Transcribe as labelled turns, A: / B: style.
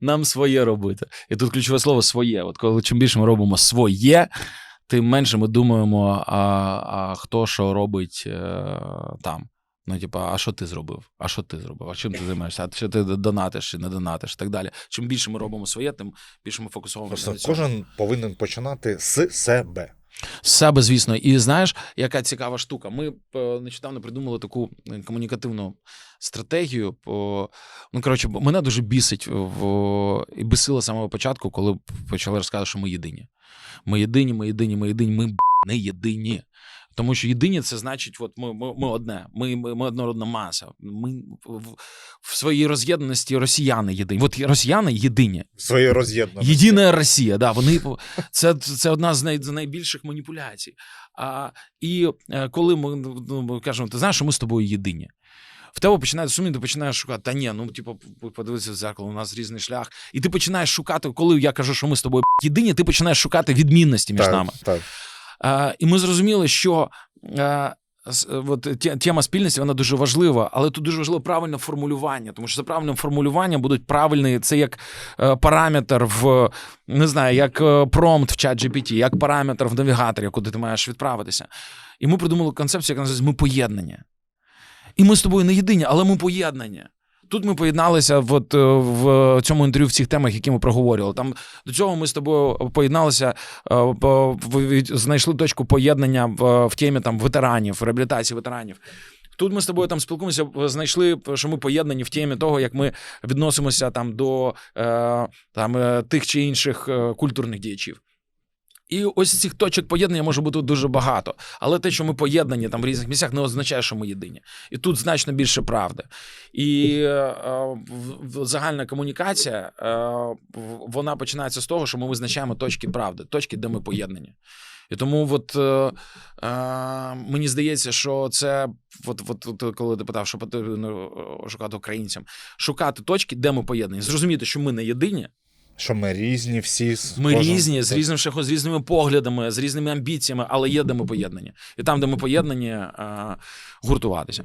A: нам своє робити. І тут ключове слово своє. От коли чим більше ми робимо своє, тим менше ми думаємо, а, а хто що робить е, там. Ну, типа, а що ти зробив? А що ти зробив? А чим ти займаєшся? А чи ти донатиш чи не донатиш? І так далі. Чим більше ми робимо своє, тим більше ми фокусуємося
B: кожен повинен починати з себе.
A: Себе, звісно. І знаєш, яка цікава штука. Ми е, нещодавно придумали таку е, комунікативну стратегію. Ну, коротше, мене дуже бісить в... і бісило самого початку, коли почали розказувати, що ми єдині. Ми єдині, ми єдині, ми єдині, ми не єдині. Тому що єдині це значить, от ми, ми, ми одне, ми, ми, ми однородна маса. Ми в, в своїй роз'єднаності росіяни єдині. От росіяни єдині.
B: Своє роз'єднання.
A: Єдина Росія, да, вони це, це одна з, най, з найбільших маніпуляцій. А, і е, коли ми, ну, ми кажемо, ти знаєш, що ми з тобою єдині. В тебе починає сумніти, ти починаєш шукати. Та ні, ну типу, подивися в зеркало, у нас різний шлях. І ти починаєш шукати, коли я кажу, що ми з тобою єдині, ти починаєш шукати відмінності між
B: так,
A: нами.
B: Так.
A: А, і ми зрозуміли, що от, тема спільності вона дуже важлива, але тут дуже важливо правильне формулювання, тому що за правильним формулюванням будуть правильні, це як е, параметр в не знаю, як е, промпт в чат GPT, як параметр в навігаторі, куди ти маєш відправитися. І ми придумали концепцію, яка називається ми поєднання. І ми з тобою не єдині, але ми поєднані. Тут ми поєдналися от, е, в цьому інтерв'ю в цих темах, які ми проговорювали. Там до цього ми з тобою поєдналися, е, знайшли точку поєднання в, в темі там ветеранів, реабілітації ветеранів. Тут ми з тобою там спілкуємося, знайшли, що ми поєднані в темі того, як ми відносимося там до е, там, е, тих чи інших е, культурних діячів. І ось цих точок поєднання може бути дуже багато. Але те, що ми поєднані там в різних місцях, не означає, що ми єдині. І тут значно більше правди. І е, в- загальна комунікація е, вона починається з того, що ми визначаємо точки правди, точки, де ми поєднані. І тому, от, е, е, мені здається, що це, от, от, от, коли ти питав, що потрібно е, шукати українцям, шукати точки, де ми поєднані. Зрозуміти, що ми не єдині,
B: Що ми різні всі.
A: ми
B: кожен-
A: різні, з різним шляхом, з різними поглядами, з різними амбіціями, але є де ми поєднані. І там, де ми поєднані, е, гуртуватися.